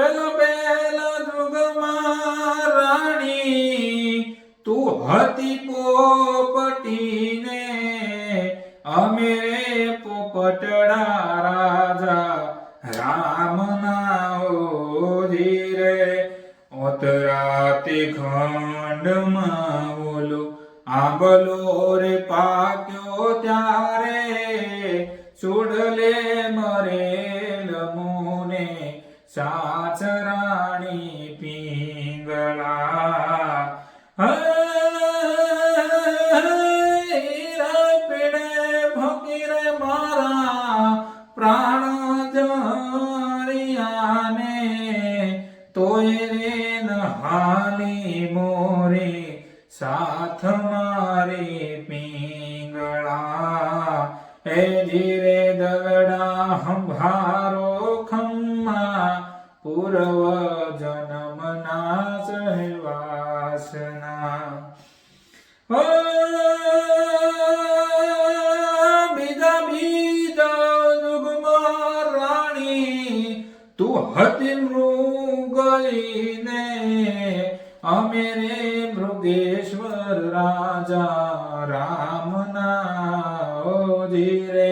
પેલા પેલા જુગમાં રાણી, તું હતી પોપટીને, અમે રે પોપટડા રાજા રામ ના રે. ઓતરાતે ખંડમાં બોલો, આંબલો રે પાક્યો ત્યારે, સુડલે સાચરાણી પિંગળા. પીડે ફકીરે મારા પ્રાણ જરિયાને તોય રે નહાલી મોરે સાથ મારી પિંગળા. એ જીરે દગડા હંભારો ખમ્મા પૂર્વ જન્મના સહેવાસના ઓ બીજા બીજા યુગમાં રાણી, તું હતી મૃગઈને અમે રે મૃગેશ્વર રાજા રામના ધીરે